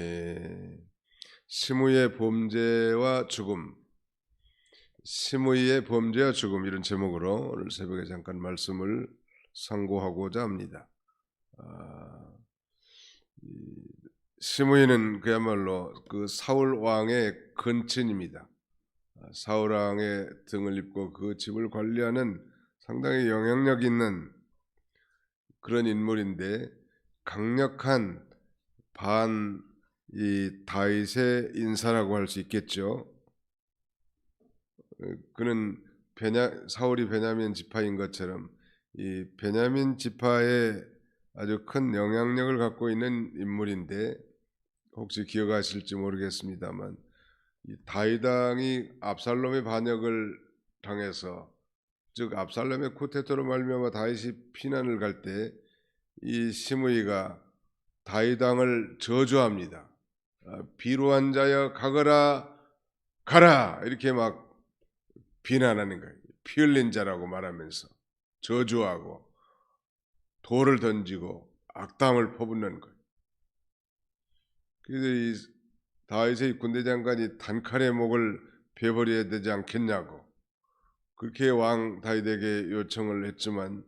에, 시므의 범죄와 죽음, 시므의 범죄와 죽음 이런 제목으로 오늘 새벽에 잠깐 말씀을 상고하고자 합니다. 아, 이 시므이는 그야말로 그 사울 왕의 근친입니다. 아, 사울 왕의 등을 입고 그 집을 관리하는 상당히 영향력 있는 그런 인물인데 강력한 반 이 다윗의 인사라고 할 수 있겠죠. 어, 그는 베냐, 사울이 베냐민 지파인 것처럼 이 베냐민 지파에 아주 큰 영향력을 갖고 있는 인물인데 혹시 기억하실지 모르겠습니다만 이 다윗 왕이 압살롬의 반역을 당해서 즉 압살롬의 쿠데타로 말미암아 다윗이 피난을 갈 때 이 시므이가 다윗 왕을 저주합니다. 아, 비루한 자여 가거라 가라 이렇게 막 비난하는 거예요. 피 흘린 자라고 말하면서 저주하고 돌을 던지고 악담을 퍼붓는 거예요. 그래서 이 다윗의 군대 장관이 단칼에 목을 베버려야 되지 않겠냐고 그렇게 왕 다윗에게 요청을 했지만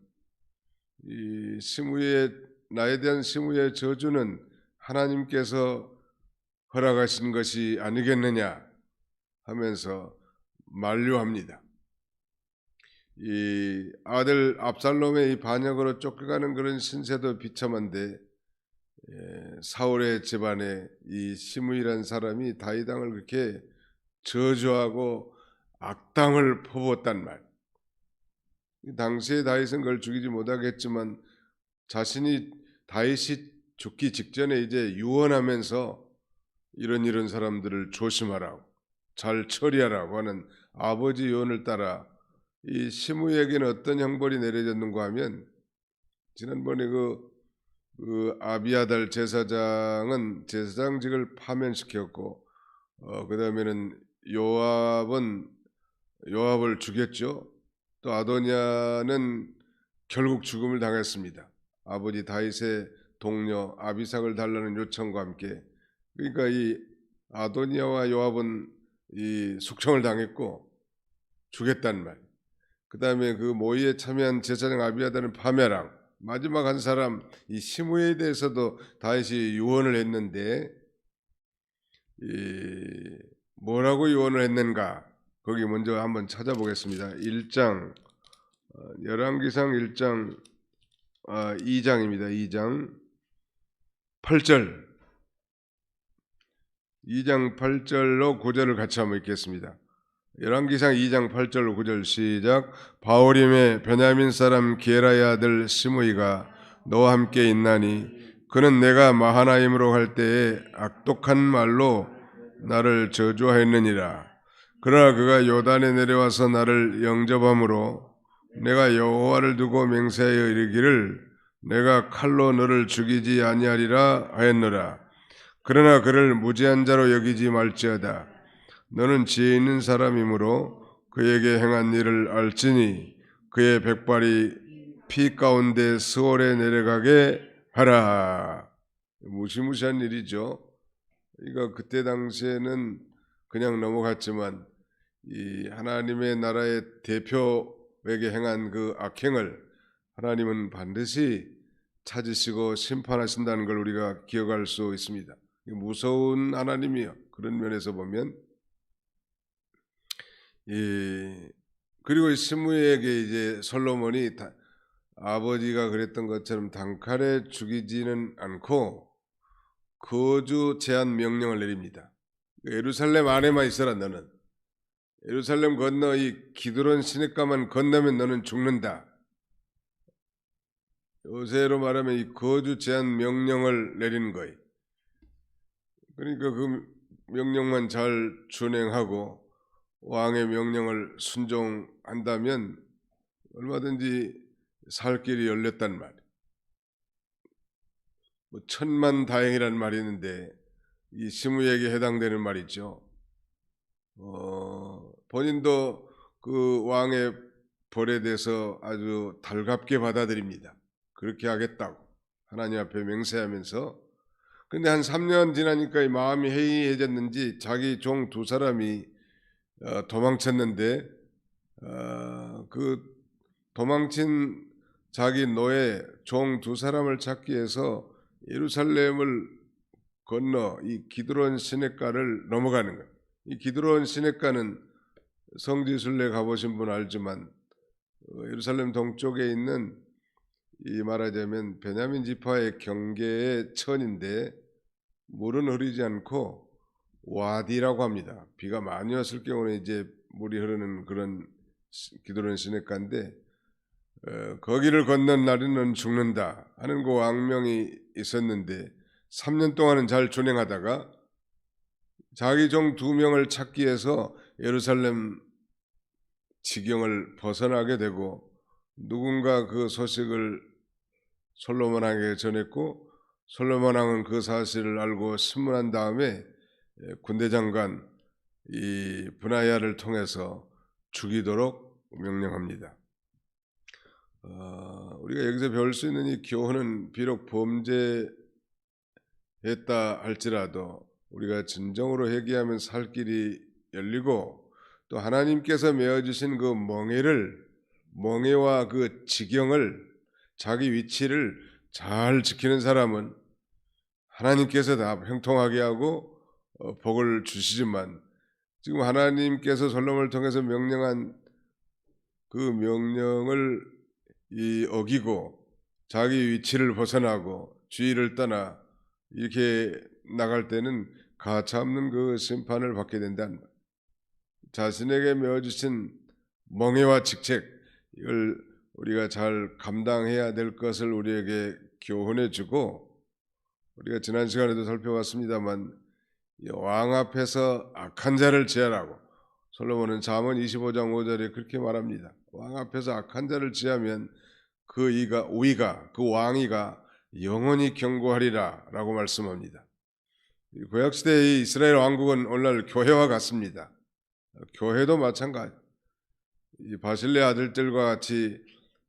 이 시므의 나에 대한 시므의 저주는 하나님께서 허락하신 것이 아니겠느냐 하면서 만류합니다. 이 아들 압살롬의 이 반역으로 쫓겨가는 그런 신세도 비참한데 예, 사울의 집안에 이 시므이라는 사람이 다윗 왕을 그렇게 저주하고 악담을 퍼부었단 말. 당시에 다윗은 그걸 죽이지 못하겠지만 자신이 다윗이 죽기 직전에 이제 유언하면서 이런 이런 사람들을 조심하라고 잘 처리하라고 하는 아버지 유언을 따라 이 시므에게는 어떤 형벌이 내려졌는가 하면 지난번에 그, 그 아비아달 제사장은 제사장직을 파면시켰고 어, 그 다음에는 요압은 요압을 죽였죠. 또 아도니아는 결국 죽음을 당했습니다. 아버지 다윗의 동료 아비삭을 달라는 요청과 함께 그러니까 이 아도니아와 요압은 이 숙청을 당했고 죽였단 말. 그 다음에 그 모의에 참여한 제사장 아비아다는 파메랑 마지막 한 사람 이 시므에 대해서도 다윗이 유언을 했는데 이 뭐라고 유언을 했는가 거기 먼저 한번 찾아보겠습니다. 1장 어, 열왕기상 1장 아, 2장입니다. 2장 8절 2장 8절로 9절을 같이 한번 읽겠습니다. 열왕기상 2장 8절로 9절 시작. 바오림의 베냐민 사람 게라의 아들 시므이가 너와 함께 있나니 그는 내가 마하나임으로 갈 때에 악독한 말로 나를 저주하였느니라. 그러나 그가 요단에 내려와서 나를 영접함으로 내가 여호와를 두고 맹세하여 이르기를 내가 칼로 너를 죽이지 아니하리라 하였노라 그러나 그를 무지한 자로 여기지 말지어다. 너는 지혜 있는 사람이므로 그에게 행한 일을 알지니 그의 백발이 피 가운데 스월에 내려가게 하라. 무시무시한 일이죠. 이거 그때 당시에는 그냥 넘어갔지만 이 하나님의 나라의 대표에게 행한 그 악행을 하나님은 반드시 찾으시고 심판하신다는 걸 우리가 기억할 수 있습니다. 무서운 하나님이요. 그런 면에서 보면 이 그리고 시므에게 이제 솔로몬이 다, 아버지가 그랬던 것처럼 단칼에 죽이지는 않고 거주 제한 명령을 내립니다. 예루살렘 안에만 있어라 너는 예루살렘 건너 이 기드론 시내가만 건너면 너는 죽는다. 요새로 말하면 이 거주 제한 명령을 내리는 거예요. 그러니까 그 명령만 잘 준행하고 왕의 명령을 순종한다면 얼마든지 살 길이 열렸단 말이에요. 뭐 천만 다행이라는 말이 있는데 이 시무에게 해당되는 말이죠. 어, 본인도 그 왕의 벌에 대해서 아주 달갑게 받아들입니다. 그렇게 하겠다고 하나님 앞에 맹세하면서 근데 한 3년 지나니까 이 마음이 해이해졌는지 자기 종 두 사람이 어, 도망쳤는데 어, 그 도망친 자기 노예 종 두 사람을 찾기 위해서 예루살렘을 건너 이 기드론 시냇가를 넘어가는 거예요. 이 기드론 시냇가는 성지순례 가보신 분 알지만 어, 예루살렘 동쪽에 있는 이 말하자면 베냐민 지파의 경계의 천인데 물은 흐르지 않고 와디라고 합니다. 비가 많이 왔을 경우는 이제 물이 흐르는 그런 시- 기드론 시냇가인데 어, 거기를 건넌 날에는 죽는다 하는 그 왕명이 있었는데 3년 동안은 잘 준행하다가 자기 종 두 명을 찾기 위해서 예루살렘 지경을 벗어나게 되고 누군가 그 소식을 솔로몬 왕에게 전했고 솔로몬 왕은 그 사실을 알고 신문한 다음에 예, 군대 장관 이 분하야를 통해서 죽이도록 명령합니다. 어, 우리가 여기서 배울 수 있는 이 교훈은 비록 범죄했다 할지라도 우리가 진정으로 회개하면 살 길이 열리고 또 하나님께서 메어주신 그 멍에를 멍에와 그 지경을 자기 위치를 잘 지키는 사람은 하나님께서 다 형통하게 하고 어, 복을 주시지만 지금 하나님께서 솔로몬을 통해서 명령한 그 명령을 이 어기고 자기 위치를 벗어나고 주의를 떠나 이렇게 나갈 때는 가차없는 그 심판을 받게 된다는 말. 자신에게 메어주신 멍해와 직책 이걸 우리가 잘 감당해야 될 것을 우리에게 교훈해 주고 우리가 지난 시간에도 살펴봤습니다만 이왕 앞에서 악한 자를 제하라고 솔로몬은 잠언 25장 5절에 그렇게 말합니다. 왕 앞에서 악한 자를 제하면 그 이가 우이가 그 왕이가 영원히 경고하리라라고 말씀합니다. 이 구약 시대의 이스라엘 왕국은 오늘날 교회와 같습니다. 교회도 마찬가지. 이 바실레 아들들과 같이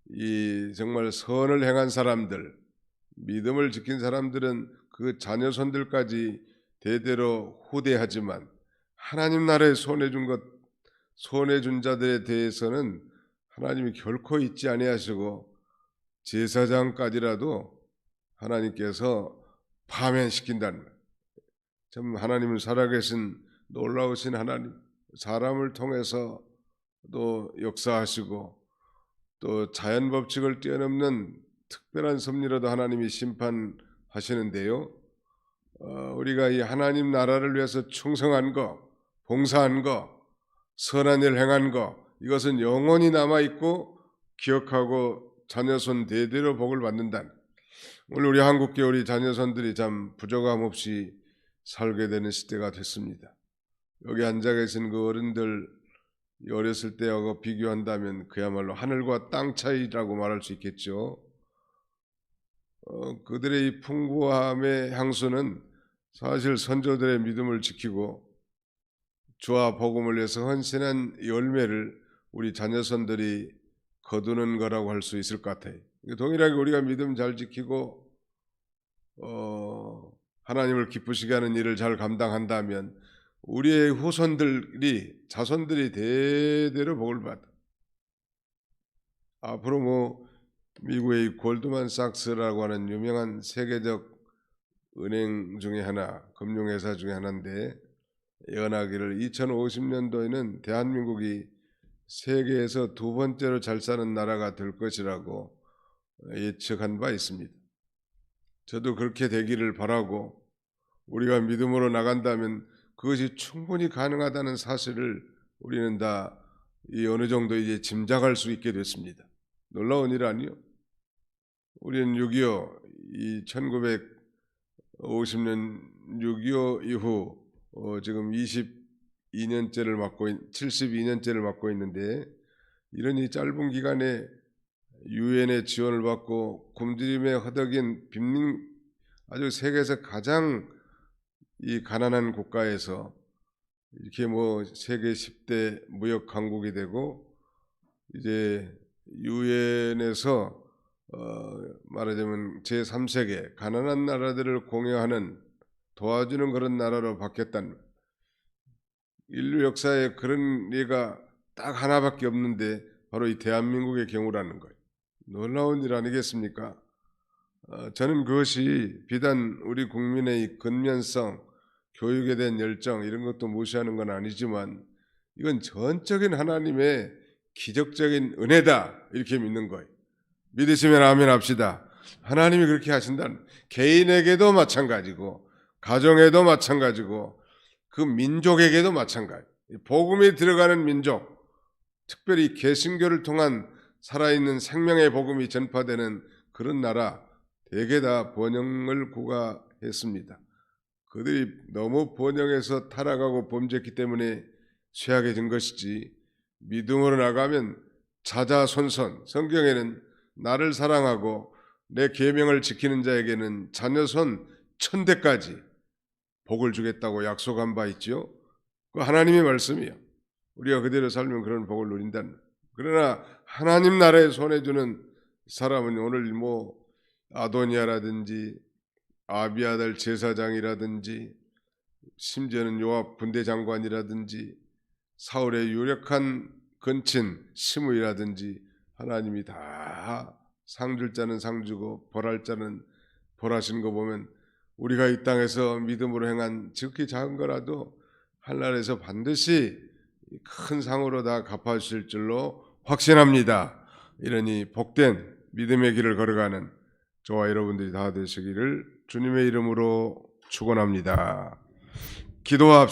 이 정말 선을 행한 사람들, 믿음을 지킨 사람들은 그 자녀손들까지 대대로 후대하지만 하나님 나라에 손해 준 것, 손해 준 자들에 대해서는 하나님이 결코 잊지 아니하시고 제사장까지라도 하나님께서 파면시킨다는 것. 참 하나님은 살아계신 놀라우신 하나님, 사람을 통해서 또 역사하시고 또 자연 법칙을 뛰어넘는 특별한 섭리로도 하나님이 심판하시는데요. 어, 우리가 이 하나님 나라를 위해서 충성한 거, 봉사한 거, 선한 일 행한 거 이것은 영원히 남아 있고 기억하고 자녀손 대대로 복을 받는다. 오늘 우리 한국계 우리 자녀손들이 참 부족함 없이 살게 되는 시대가 됐습니다. 여기 앉아 계신 그 어른들 이 어렸을 때하고 비교한다면 그야말로 하늘과 땅 차이라고 말할 수 있겠죠. 어, 그들의 이 풍부함의 향수는 사실 선조들의 믿음을 지키고 주와 복음을 위해서 헌신한 열매를 우리 자녀선들이 거두는 거라고 할 수 있을 것 같아요. 동일하게 우리가 믿음 잘 지키고 어, 하나님을 기쁘시게 하는 일을 잘 감당한다면 우리의 후손들이 자손들이 대대로 복을 받아. 앞으로 뭐 미국의 골드만삭스라고 하는 유명한 세계적 은행 중에 하나, 금융회사 중에 하나인데 예언하기를 2050년도에는 대한민국이 세계에서 두 번째로 잘 사는 나라가 될 것이라고 예측한 바 있습니다. 저도 그렇게 되기를 바라고 우리가 믿음으로 나간다면 그것이 충분히 가능하다는 사실을 우리는 다 이 어느 정도 이제 짐작할 수 있게 됐습니다. 놀라운 일 아니요? 우리는 6.25, 이 1950년 6.25 이후 어, 지금 22년째를 맞고, 72년째를 맞고 있는데 이런 이 짧은 기간에 유엔의 지원을 받고 굶주림에 허덕인 빈민 아주 세계에서 가장 이 가난한 국가에서 이렇게 뭐 세계 10대 무역 강국이 되고 이제 유엔에서 어 말하자면 제3세계 가난한 나라들을 공유하는 도와주는 그런 나라로 바뀌었다는. 인류 역사에 그런 예가 딱 하나밖에 없는데 바로 이 대한민국의 경우라는 거예요. 놀라운 일 아니겠습니까? 어, 저는 그것이 비단 우리 국민의 이 근면성, 교육에 대한 열정 이런 것도 무시하는 건 아니지만 이건 전적인 하나님의 기적적인 은혜다 이렇게 믿는 거예요. 믿으시면 아멘 합시다. 하나님이 그렇게 하신다는 개인에게도 마찬가지고 가정에도 마찬가지고 그 민족에게도 마찬가지. 이 복음이 들어가는 민족, 특별히 개신교를 통한 살아있는 생명의 복음이 전파되는 그런 나라 대개 다 번영을 구가했습니다. 그들이 너무 번영해서 타락하고 범죄했기 때문에 쇠약해진 것이지 믿음으로 나가면 자자손손 성경에는 나를 사랑하고 내 계명을 지키는 자에게는 자녀손 천대까지 복을 주겠다고 약속한 바 있지요. 그 하나님의 말씀이요. 우리가 그대로 살면 그런 복을 누린다는. 그러나 하나님 나라에 손해 주는 사람은 오늘 뭐 아도니아라든지 아비아달 제사장이라든지 심지어는 요압 군대 장관이라든지 사울의 유력한 근친 시므이라든지 하나님이 다 상줄 자는 상 주고 벌할 자는 벌하시는 거 보면 우리가 이 땅에서 믿음으로 행한 지극히 작은 거라도 하늘에서 반드시 큰 상으로 다 갚아주실 줄로 확신합니다. 이러니 복된 믿음의 길을 걸어가는 저와 여러분들이 다 되시기를 주님의 이름으로 축원합니다. 기도합시다.